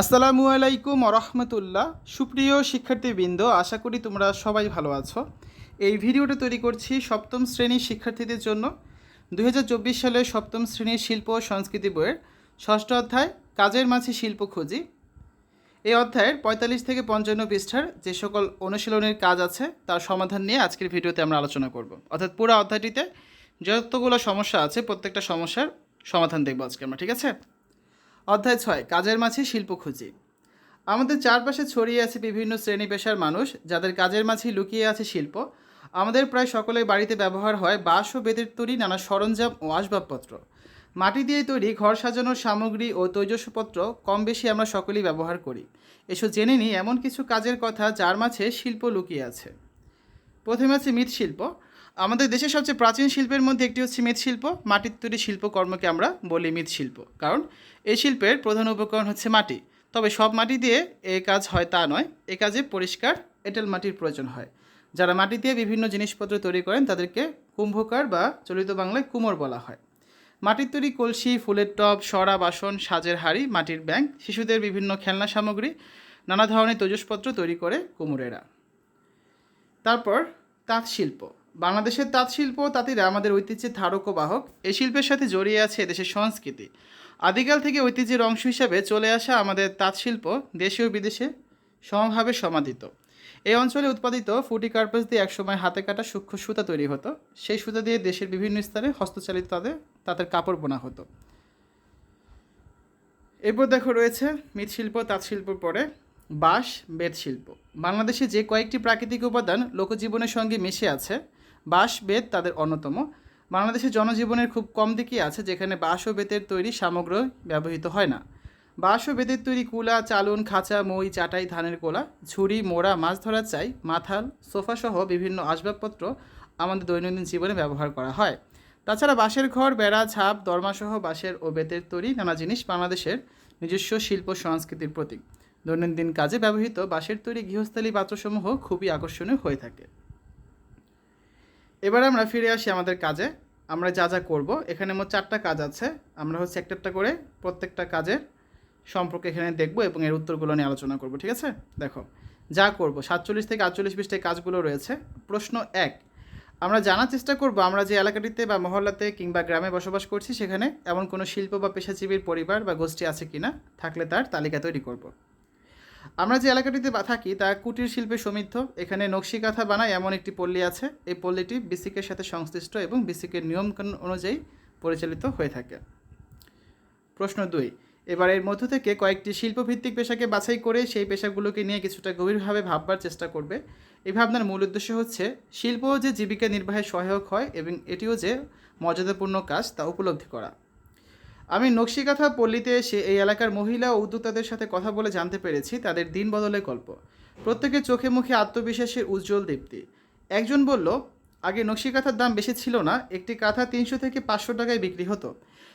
আসসালামু আলাইকুম রহমতুল্লাহ সুপ্রিয় শিক্ষার্থীবৃন্দ, আশা করি তোমরা সবাই ভালো আছো। এই ভিডিওটা তৈরি করছি সপ্তম শ্রেণির শিক্ষার্থীদের জন্য। দু হাজার চব্বিশ সালে সপ্তম শ্রেণির শিল্প সংস্কৃতি বইয়ের ষষ্ঠ অধ্যায়, কাজের মাঝে শিল্প খুঁজি। এই অধ্যায়ের পঁয়তাল্লিশ থেকে পঞ্চান্ন পৃষ্ঠার যে সকল অনুশীলনের কাজ আছে, তার সমাধান নিয়ে আজকের ভিডিওতে আমরা আলোচনা করব। অর্থাৎ পুরো অধ্যায়টিতে যতগুলো সমস্যা আছে, প্রত্যেকটা সমস্যার সমাধান দেখব আজকে আমরা, ঠিক আছে? অধ্যায় ছয়, কাজের মাঝে শিল্প খুঁজি। আমাদের চারপাশে ছড়িয়ে আছে বিভিন্ন শ্রেণি পেশার মানুষ, যাদের কাজের মাঝে লুকিয়ে আছে শিল্প। আমাদের প্রায় সকলে বাড়িতে ব্যবহার হয় বাঁশ ও বেতের তৈরি নানা সরঞ্জাম ও আসবাবপত্র। মাটি দিয়ে তৈরি ঘর সাজানোর সামগ্রী ও তৈজসপত্র কম বেশি আমরা সকলেই ব্যবহার করি। এসব জেনে নিই এমন কিছু কাজের কথা যার মাঝে শিল্প লুকিয়ে আছে। প্রথমে আছে মৃৎশিল্প। আমাদের দেশের সবচেয়ে প্রাচীন শিল্পের মধ্যে একটি হচ্ছে মৃৎশিল্প মাটির তৈরি শিল্পকর্মকে আমরা বলি মৃৎশিল্প কারণ এই শিল্পের প্রধান উপকরণ হচ্ছে মাটি। তবে সব মাটি দিয়ে এ কাজ হয় তা নয়। এ কাজে পরিষ্কার এঁটেল মাটির প্রয়োজন হয়। যারা মাটি দিয়ে বিভিন্ন জিনিসপত্র তৈরি করেন, তাদেরকে কুম্ভকার বা চলিত বাংলায় কুমোর বলা হয়। মাটির তৈরি কলসি, ফুলের টব, সরা, বাসন, সাজের হাড়ি, মাটির ব্যাংক শিশুদের বিভিন্ন খেলনা সামগ্রী, নানা ধরনের তৈজসপত্র তৈরি করে কুমোরেরা। তারপর তাঁত শিল্প। বাংলাদেশের তাঁত শিল্প, তাঁতিরা আমাদের ঐতিহ্যের ধারক ও বাহক। এই শিল্পের সাথে জড়িয়ে আছে এদেশের সংস্কৃতি। আদিকাল থেকে ঐতিহ্যের অংশ হিসাবে চলে আসা আমাদের তাঁত শিল্প দেশে ও বিদেশে সমভাবে সমাদিত। এই অঞ্চলে উৎপাদিত ফুটি কার্পাস দিয়ে একসময় হাতে কাটা সূক্ষ্ম সুতা তৈরি হতো। সেই সুতা দিয়ে দেশের বিভিন্ন স্থানে হস্তচালিত তাদের তাদের কাপড় বোনা হতো। এরপর দেখো রয়েছে মৃৎশিল্প তাঁত শিল্পর পরে বাঁশ, বেত শিল্প। বাংলাদেশে যে কয়েকটি প্রাকৃতিক উপাদান লোকজীবনের সঙ্গে মিশে আছে বাঁশ বেত তাদের অন্যতম। বাংলাদেশের জনজীবনের খুব কম দিকই আছে যেখানে বাঁশ ও বেতের তৈরি সামগ্র ব্যবহৃত হয় না। বাঁশ ও বেতের তৈরি কুলা, চালুন, খাঁচা, মই, চাটাই, ধানের কোলা, ঝুড়ি, মোড়া, মাছ ধরার চাই, মাথাল, সোফাসহ বিভিন্ন আসবাবপত্র আমাদের দৈনন্দিন জীবনে ব্যবহার করা হয়। তাছাড়া বাঁশের ঘর, বেড়া, ছাপ, দরমাসহ বাঁশের ও বেতের তৈরি নানা জিনিস বাংলাদেশের নিজস্ব শিল্প সংস্কৃতির প্রতীক। দৈনন্দিন কাজে ব্যবহৃত বাঁশের তৈরি গৃহস্থালী পাত্রসমূহ খুবই আকর্ষণীয় হয়ে থাকে। এবার আমরা ফিরে আসি আমাদের কাজে। আমরা যা যা করব, এখানে মোট চারটা কাজ আছে। আমরা হচ্ছে একটা একটা করে প্রত্যেকটা কাজের সম্পর্কে এখানে দেখব এবং এর উত্তরগুলো নিয়ে আলোচনা করব, ঠিক আছে? দেখো, যা করব, সাতচল্লিশ থেকে আটচল্লিশ পৃষ্ঠায় কাজগুলো রয়েছে। প্রশ্ন এক, আমরা জানার চেষ্টা করব, আমরা যে এলাকাটিতে বা মহল্লাতে কিংবা গ্রামে বসবাস করছি সেখানে এমন কোনো শিল্প বা পেশাজীবীর পরিবার বা গোষ্ঠী আছে কিনা, থাকলে তার তালিকা তৈরি করব। আমরা যে এলাকাটিতে থাকি, তা কুটির শিল্পে সমৃদ্ধ। এখানে নকশি কাঁথা বানায় এমন একটি পল্লী আছে। এই পল্লীটি বিসিকের সাথে সংশ্লিষ্ট এবং বিসিকের নিয়মকানুন অনুযায়ী পরিচালিত হয়ে থাকে। প্রশ্ন দুই, এবার এর মধ্য থেকে কয়েকটি শিল্পভিত্তিক পেশাকে বাছাই করে সেই পেশাগুলোকে নিয়ে কিছুটা গভীরভাবে ভাববার চেষ্টা করবে। এই ভাবনার মূল উদ্দেশ্য হচ্ছে শিল্পও যে জীবিকা নির্বাহে সহায়ক হয় এবং এটিও যে মর্যাদাপূর্ণ কাজ তা উপলব্ধি করা। আমি নকশিকাথা পল্লীতে এসে এই এলাকার মহিলা ও উদ্যোক্তাদের সাথে কথা বলে জানতে পেরেছি তাদের দিন বদলের গল্প। প্রত্যেকের চোখে মুখে আত্মবিশ্বাসের উজ্জ্বল দীপ্তি। একজন বলল, আগে নকশিকাথার দাম বেশি ছিল না, একটি কাঁথা তিনশো থেকে পাঁচশো টাকায় বিক্রি হতো।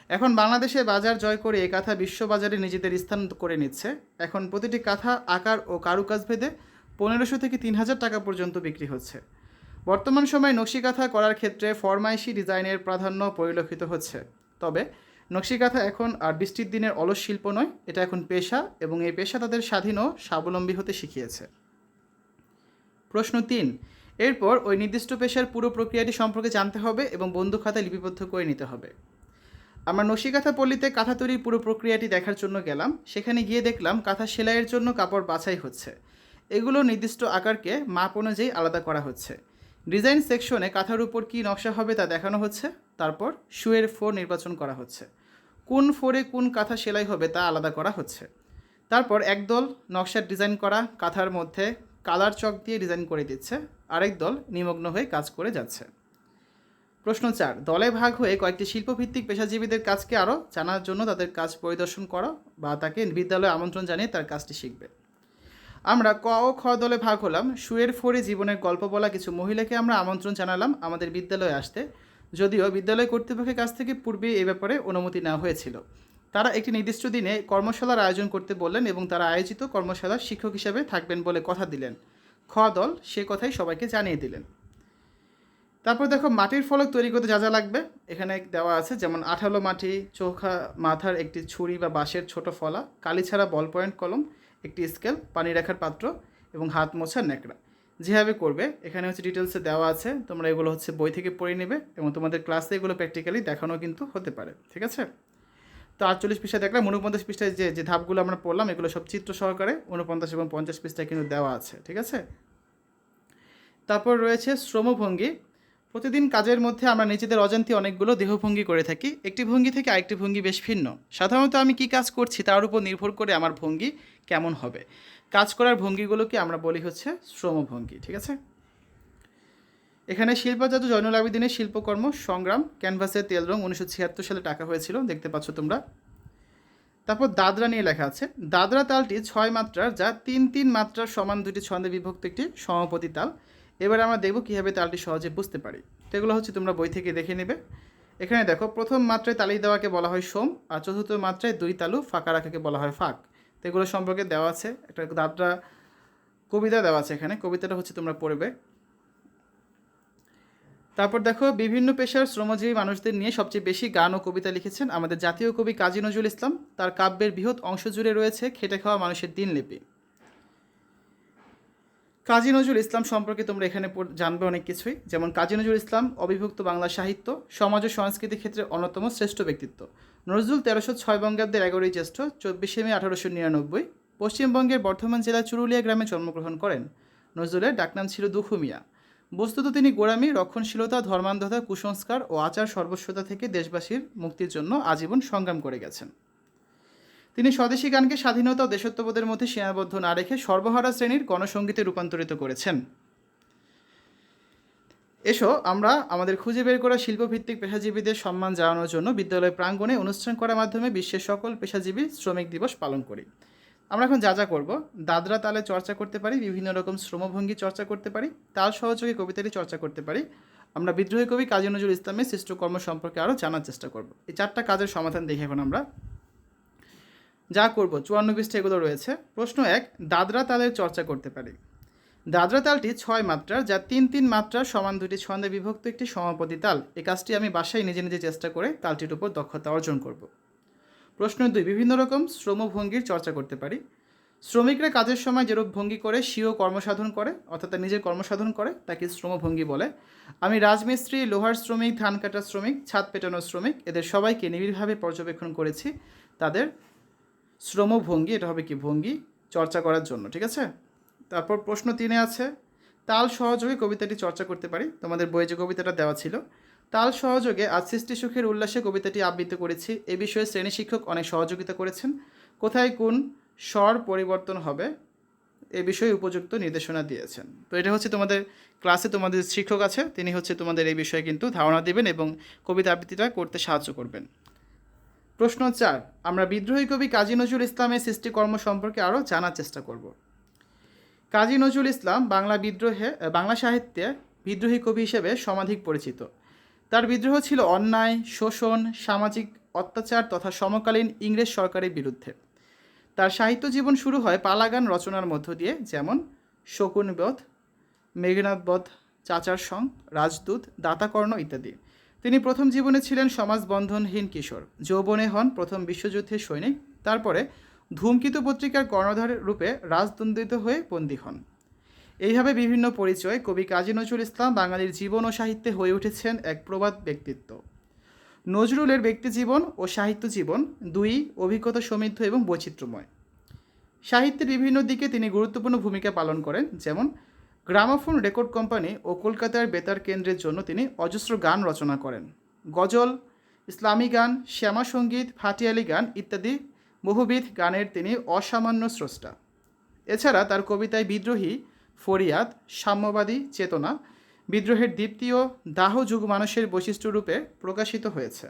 এখন বাংলাদেশে বাজার জয় করে এ কাঁথা বিশ্ববাজারে নিজেদের স্থান করে নিচ্ছে। এখন প্রতিটি কাঁথা আকার ও কারুকাজ ভেদে পনেরোশো থেকে তিন হাজার টাকা পর্যন্ত বিক্রি হচ্ছে। বর্তমান সময়ে নকশিকাথা করার ক্ষেত্রে ফরমাইশি ডিজাইনের প্রাধান্য পরিলক্ষিত হচ্ছে। তবে নকশিকাথা এখন আর বৃষ্টির দিনের অলস শিল্প নয়, এটা এখন পেশা এবং এই পেশা তাদের স্বাধীন ও স্বাবলম্বী হতে শিখিয়েছে। প্রশ্ন তিন, এরপর ওই নির্দিষ্ট পেশার পুরো প্রক্রিয়াটি সম্পর্কে জানতে হবে এবং বন্ধু খাতায় লিপিবদ্ধ করে নিতে হবে। আমরা নকশিকাথা পল্লীতে কাঁথা তৈরির পুরো প্রক্রিয়াটি দেখার জন্য গেলাম, সেখানে গিয়ে দেখলাম কাঁথা সেলাইয়ের জন্য কাপড় বাছাই হচ্ছে। এগুলো নির্দিষ্ট আকারকে মাপ অনুযায়ী আলাদা করা হচ্ছে। ডিজাইন সেকশনে কাঁথার উপর কী নকশা হবে তা দেখানো হচ্ছে, তারপর শুয়ের ফোর নির্বাচন করা হচ্ছে। কোন ফোরে কোন কাঁথা সেলাই হবে তা আলাদা করা হচ্ছে। তারপর একদল নকশার ডিজাইন করা কাঁথার মধ্যে কালার চক দিয়ে ডিজাইন করে দিচ্ছে, আরেক দল নিমগ্ন হয়ে কাজ করে যাচ্ছে। প্রশ্ন চার, দলে ভাগ হয়ে কয়েকটি শিল্পভিত্তিক পেশাজীবীদের কাজকে আরও জানার জন্য তাদের কাজ পরিদর্শন করো বা তাকে বিদ্যালয়ে আমন্ত্রণ জানিয়ে তার কাজটি শিখবে। আমরা ক ও খ দলে ভাগ হলাম শুয়ের ফোরে জীবনের গল্প বলা কিছু মহিলাকে আমরা আমন্ত্রণ জানালাম আমাদের বিদ্যালয়ে আসতে। যদিও বিদ্যালয় কর্তৃপক্ষের কাছ থেকে পূর্বে এ ব্যাপারে অনুমতি নেওয়া হয়েছিল। তারা একটি নির্দিষ্ট দিনে কর্মশালার আয়োজন করতে বললেন এবং তারা আয়োজিত কর্মশালার শিক্ষক হিসাবে থাকবেন বলে কথা দিলেন। খ দল সে কথাই সবাইকে জানিয়ে দিলেন। তারপর দেখো, মাটির ফলক তৈরি করতে যা যা লাগবে, এখানে দেওয়া আছে যেমন আঠালো মাটি চোখা মাথার একটি ছুরি বা বাঁশের ছোট ফলা, কালি ছাড়া বল পয়েন্ট কলম, একটি স্কেল, পানি রাখার পাত্র এবং হাত মোছার ন্যাকড়া। যেভাবে করবে, এখানে হচ্ছে ডিটেলসে দেওয়া আছে, তোমরা এগুলো হচ্ছে বই থেকে পড়ে নেবে এবং তোমাদের ক্লাসে এগুলো প্র্যাকটিক্যালি দেখানো কিন্তু হতে পারে, ঠিক আছে? তো আটচল্লিশ পৃষ্ঠায় দেখলাম উনপঞ্চাশ পৃষ্ঠায় যে যে ধাপগুলো আমরা পড়লাম, এগুলো সব চিত্র সহকারে উনপঞ্চাশ এবং পঞ্চাশ পৃষ্ঠায় কিন্তু দেওয়া আছে, ঠিক আছে? তারপর রয়েছে শ্রমভঙ্গি। প্রতিদিন কাজের মধ্যে আমরা নিজেদের অজান্তে অনেকগুলো দেহভঙ্গি করে থাকি। একটি ভঙ্গি থেকে আরেকটি ভঙ্গি বেশ ভিন্ন। সাধারণত আমি কি কাজ করছি তার উপর নির্ভর করে আমার ভঙ্গি কেমন হবে। কাজ করার ভঙ্গিগুলোকে আমরা বলি হচ্ছে শ্রমভঙ্গি, ঠিক আছে? এখানে শিল্পজাত জয়নুল আবেদিনের শিল্পকর্ম, সংগ্রাম ক্যানভাসের তেল রং উনিশশো ছিয়াত্তর সালে টাকা হয়েছিল, দেখতে পাচ্ছ তোমরা। তারপর দাদরা নিয়ে লেখা আছে, দাদরা তালটি ছয় মাত্রার, যা তিন তিন মাত্রার সমান দুটি ছন্দে বিভক্ত একটি সমাপতি তাল। এবার আমরা দেখব কীভাবে তালটি সহজে বুঝতে পারি। তো এগুলো হচ্ছে তোমরা বই থেকে দেখে নেবে। এখানে দেখো, প্রথম মাত্রায় তালি দেওয়াকে বলা হয় সোম, আর চতুর্থ মাত্রায় দুই তালু ফাঁকা রাখাকে বলা হয় ফাঁক। তো এগুলো সম্পর্কে দেওয়া আছে। একটা দাদরা কবিতা দেওয়া আছে এখানে। কবিতাটা হচ্ছে তোমরা পড়বে। তারপর দেখো, বিভিন্ন পেশার শ্রমজীবী মানুষদের নিয়ে সবচেয়ে বেশি গান ও কবিতা লিখেছেন আমাদের জাতীয় কবি কাজী নজরুল ইসলাম। তার কাব্যের বৃহৎ অংশ জুড়ে রয়েছে খেটে খাওয়া মানুষের দিনলিপি। কাজী নজরুল ইসলাম সম্পর্কে তোমরা এখানে জানবে অনেক কিছুই। যেমন কাজী নজরুল ইসলাম অবিভক্ত বাংলা সাহিত্য, সমাজ ও সংস্কৃতির ক্ষেত্রে অন্যতম শ্রেষ্ঠ ব্যক্তিত্ব। নজরুল তেরোশো ছয় বঙ্গাব্দের এগারোই জ্যেষ্ঠ, চব্বিশে মে আঠারোশো নিরানব্বই। পশ্চিমবঙ্গের বর্ধমান জেলার চুরুলিয়া গ্রামে জন্মগ্রহণ করেন। নজরুলের ডাকনাম ছিল দুখুমিয়া বস্তুত তিনি গোড়ামি, রক্ষণশীলতা, ধর্মান্ধতা, কুসংস্কার ও আচার সর্বস্বতা থেকে দেশবাসীর মুক্তির জন্য আজীবন সংগ্রাম করে গেছেন। তিনি স্বদেশী গানকে স্বাধীনতা ও দেশত্ববোধের মধ্যে সীমাবদ্ধ না রেখে সর্বহারা শ্রেণির গণসঙ্গীতে রূপান্তরিত করেছেন। এসো, আমরা আমাদের খুঁজে বের করা শিল্পভিত্তিক পেশাজীবীদের সম্মান জানানোর জন্য বিদ্যালয় প্রাঙ্গণে অনুষ্ঠান করার মাধ্যমে বিশ্বের সকল পেশাজীবী শ্রমিক দিবস পালন করি। আমরা এখন যা যা করব, দাদরা তালে চর্চা করতে পারি, বিভিন্ন রকম শ্রমভঙ্গি চর্চা করতে পারি, তাল সহযোগে কবিতাটি চর্চা করতে পারি। আমরা বিদ্রোহী কবি কাজী নজরুল ইসলামের সৃষ্টকর্ম সম্পর্কে আরও জানার চেষ্টা করব। এই চারটা কাজের সমাধান দেখে এখন আমরা যা করব, চুয়ান্ন পৃষ্ঠে এগুলো রয়েছে। প্রশ্ন এক, দাদরা তালের চর্চা করতে পারি। দাদরা তালটি ছয় মাত্রার, যা তিন তিন মাত্রার সমান দুটি ছন্দে বিভক্ত একটি সমাপতি তাল। এই কাজটি আমি বাসায় নিজে নিজে চেষ্টা করে তালটির উপর দক্ষতা অর্জন করব। প্রশ্ন দুই, বিভিন্ন রকম শ্রমভঙ্গির চর্চা করতে পারি। শ্রমিকরা কাজের সময় যেরূপ ভঙ্গি করে স্বীয় কর্মসাধন করে, অর্থাৎ নিজের কর্মসাধন করে, তাকে শ্রমভঙ্গি বলে। আমি রাজমিস্ত্রি, লোহার শ্রমিক, ধান কাটার শ্রমিক, ছাদ পেটানোর শ্রমিক, এদের সবাইকে নিবিড়ভাবে পর্যবেক্ষণ করেছি। তাদের শ্রমভঙ্গি, এটা হবে কি ভঙ্গি, চর্চা করার জন্য, ঠিক আছে? তারপর প্রশ্ন তিনে আছে, তাল সহযোগে কবিতাটি চর্চা করতে পারি? তোমাদের বইয়ে যে কবিতাটা দেওয়া ছিল। তাল সহযোগে আজ সৃষ্টি সুখের উল্লাসে কবিতাটি আবৃত্তি করেছি। এ বিষয়ে শ্রেণি শিক্ষক অনেক সহযোগিতা করেছেন। কোথায় কোন স্বর পরিবর্তন হবে? এ বিষয়ে উপযুক্ত নির্দেশনা দিয়েছেন। তো এটা হচ্ছে তোমাদের ক্লাসে তোমাদের শিক্ষক আছে, তিনি হচ্ছে তোমাদের এই বিষয়ে কিন্তু ধারণা দেবেন এবং কবিতা আবৃত্তিটা করতে সাহায্য করবেন। প্রশ্ন চার, আমরা বিদ্রোহী কবি কাজী নজরুল ইসলামের সৃষ্টিকর্ম সম্পর্কে আরও জানার চেষ্টা করব। কাজী নজরুল ইসলাম বাংলা বিদ্রোহে বাংলা সাহিত্যে বিদ্রোহী কবি হিসেবে সমাধিক পরিচিত। তার বিদ্রোহ ছিল অন্যায়, শোষণ, সামাজিক অত্যাচার তথা সমকালীন ইংরেজ সরকারের বিরুদ্ধে। তার সাহিত্য জীবন শুরু হয় পালাগান রচনার মধ্য দিয়ে, যেমন শকুনবধ মেঘনাথবধ চাচার সং রাজদূত, দাতাকর্ণ ইত্যাদি। তিনি প্রথম জীবনে ছিলেন সমাজবন্ধনহীন কিশোর। যৌবনে হন প্রথম বিশ্বযুদ্ধের সৈনিক। তারপরে ধূমকেতু পত্রিকার কর্ণধার রূপে রাজদণ্ডিত হয়ে বন্দী হন। এইভাবে বিভিন্ন পরিচয় কবি কাজী নজরুল ইসলাম বাঙালির জীবন ও সাহিত্যে হয়ে উঠেছেন এক প্রবাদ ব্যক্তিত্ব। নজরুলের ব্যক্তিজীবন ও সাহিত্য জীবন দুই অভিজ্ঞতা সমৃদ্ধ এবং বৈচিত্র্যময়। সাহিত্যের বিভিন্ন দিকে তিনি গুরুত্বপূর্ণ ভূমিকা পালন করেন, যেমন গ্রামোফোন রেকর্ড কোম্পানি ও কলকাতার বেতার কেন্দ্রের জন্য তিনি অজস্র গান রচনা করেন। গজল, ইসলামী গান শ্যামা সংগীত ভাটিয়ালি গান ইত্যাদি বহুবিধ গানের তিনি অসামান্য স্রষ্টা। এছাড়া তার কবিতায় বিদ্রোহী ফরিয়াদ, সাম্যবাদী চেতনা, বিদ্রোহের দীপ্তি ও দাহ যুগ মানুষের বৈশিষ্ট্য রূপে প্রকাশিত হয়েছে।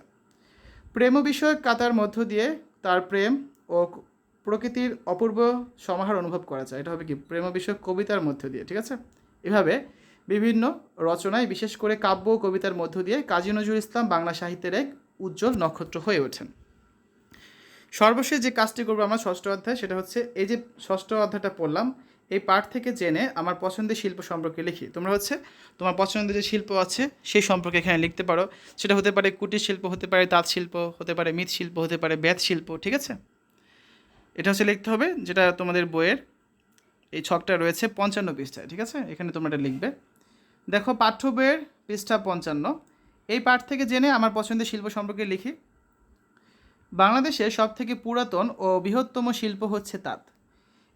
প্রেম বিষয়ক কাতার মধ্য দিয়ে তার প্রেম ও প্রকৃতির অপূর্ব সমাহার অনুভব করা যায়। এটা হবে কি? প্রেম বিষয়ক কবিতার মধ্য দিয়ে, ঠিক আছে? এভাবে বিভিন্ন রচনায় বিশেষ করে কাব্য ও কবিতার মধ্য দিয়ে কাজী নজরুল ইসলাম বাংলা সাহিত্যের এক উজ্জ্বল নক্ষত্র হয়ে ওঠেন। সর্বশেষ যে কাজটি করব আমরা ষষ্ঠ অধ্যায়, সেটা হচ্ছে এই যে ষষ্ঠ অধ্যায়টা পড়লাম, এই পাঠ থেকে জেনে আমার পছন্দের শিল্প সম্পর্কে লিখি। তোমরা হচ্ছে তোমার পছন্দের যে শিল্প আছে, সেই সম্পর্কে এখানে লিখতে পারো। সেটা হতে পারে কুটির শিল্প, হতে পারে তাঁত শিল্প, হতে পারে মৃৎশিল্প হতে পারে বেত শিল্প, ঠিক আছে? এটা হচ্ছে লিখতে হবে, যেটা তোমাদের বইয়ের এই ছকটা রয়েছে পঞ্চান্ন পৃষ্ঠায়, ঠিক আছে? এখানে তোমরা এটা লিখবে। দেখো পাঠ্য বইয়ের পৃষ্ঠা পঞ্চান্ন। এই পাঠ থেকে জেনে আমার পছন্দের শিল্প সম্পর্কে লিখি। বাংলাদেশে সবথেকে পুরাতন ও বৃহত্তম শিল্প হচ্ছে তাঁত।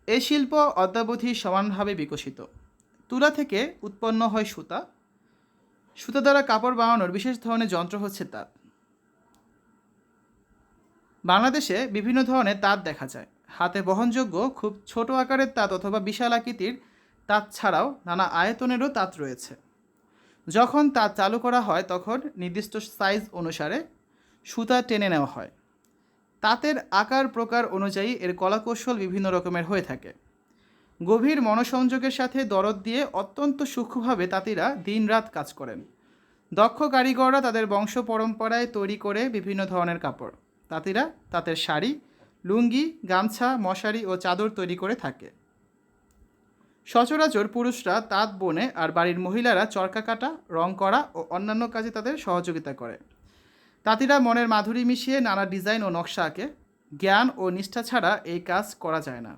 এই শিল্প অদ্যাবধি সমানভাবে বিকশিত। তুলা থেকে উৎপন্ন হয় সুতা। সুতা দ্বারা কাপড় বানানোর বিশেষ ধরনের যন্ত্র হচ্ছে তাঁত। বাংলাদেশে বিভিন্ন ধরনের তাঁত দেখা যায়। হাতে বহনযোগ্য খুব ছোট আকারের তাঁত অথবা বিশাল আকৃতির তাঁত ছাড়াও নানা আয়তনেরও তাঁত রয়েছে। যখন তাঁত চালু করা হয়, তখন নির্দিষ্ট সাইজ অনুসারে সুতা টেনে নেওয়া হয়। তাঁতের আকার প্রকার অনুযায়ী এর কলাকৌশল বিভিন্ন রকমের হয়ে থাকে। গভীর মনোসংযোগের সাথে দরদ দিয়ে অত্যন্ত সূক্ষ্মভাবে তাঁতিরা দিনরাত কাজ করেন। দক্ষ কারিগররা তাদের বংশ পরম্পরায় তৈরি করে বিভিন্ন ধরনের কাপড়। তাঁতিরা তাঁতের শাড়ি, লুঙ্গি, গামছা, মশারি ও চাদর তৈরি করে থাকে। সচরাচর পুরুষরা তাঁত, বনে আর বাড়ির মহিলারা চরকা কাটা, রং করা ও অন্যান্য কাজে তাদের সহযোগিতা করে। তাঁতিরা মনের মাধুরী মিশিয়ে নানা ডিজাইন ও নকশা আঁকে জ্ঞান ও নিষ্ঠা ছাড়া এই কাজ করা যায় না।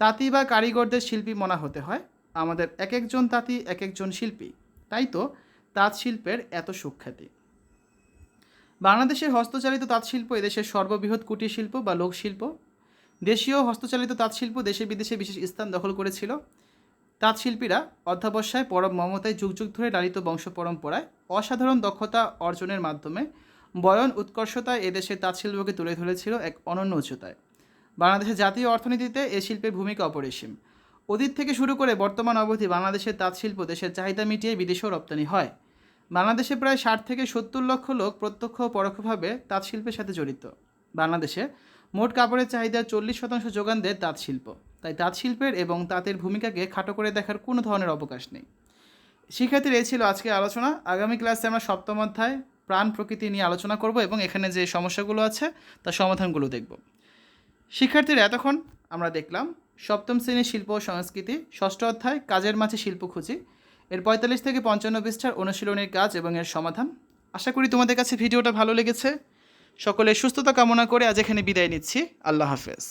তাঁতি বা কারিগরদের শিল্পী মনা হতে হয়। আমাদের এক একজন তাঁতি এক একজন শিল্পী। তাই তো তাঁত শিল্পের এত সুখ্যাতি। বাংলাদেশের হস্তচালিত তাঁত শিল্প এদেশের সর্ববৃহৎ কুটির শিল্প বা লোকশিল্প। দেশীয় হস্তচালিত তাঁত শিল্প দেশে বিদেশে বিশেষ স্থান দখল করেছিল। তাঁত শিল্পীরা অধ্যাবসায় পরম মমতায় যুগ যুগ ধরে লালিত বংশ পরম্পরায় অসাধারণ দক্ষতা অর্জনের মাধ্যমে বয়ন উৎকর্ষতায় এদেশের তাঁত শিল্পকে তুলে ধরেছিল এক অনন্য উচ্চতায়। বাংলাদেশের জাতীয় অর্থনীতিতে এ শিল্পের ভূমিকা অপরিসীম। অতীত থেকে শুরু করে বর্তমান অবধি বাংলাদেশের তাঁত শিল্প দেশের চাহিদা মিটিয়ে বিদেশেও রপ্তানি হয়। বাংলাদেশে প্রায় ষাট থেকে সত্তর লক্ষ লোক প্রত্যক্ষ ও পরোক্ষভাবে তাঁত শিল্পের সাথে জড়িত। বাংলাদেশে মোট কাপড়ের চাহিদার চল্লিশ শতাংশ যোগান দেয় তাঁত শিল্প তাই তাঁত শিল্পের এবং তাঁতের ভূমিকাকে খাটো করে দেখার কোনো ধরনের অবকাশ নেই। শিক্ষার্থীর, এই ছিল আজকে আলোচনা। আগামী ক্লাসে আমরা সপ্তম অধ্যায় প্রাণ প্রকৃতি নিয়ে আলোচনা করব এবং এখানে যে সমস্যাগুলো আছে, তার সমাধানগুলো দেখব। শিক্ষার্থীরা, এতক্ষণ আমরা দেখলাম সপ্তম শ্রেণির শিল্প ও সংস্কৃতি, ষষ্ঠ অধ্যায়, কাজের মাঝে শিল্প খুঁজি। এর পঁয়তাল্লিশ থেকে পঞ্চান্ন পৃষ্ঠার অনুশীলনের কাজ এবং এর সমাধান। আশা করি তোমাদের কাছে ভিডিওটা ভালো লেগেছে। সকলের সুস্থতা কামনা করে আজ এখানে বিদায় নিচ্ছি। আল্লাহ হাফেজ।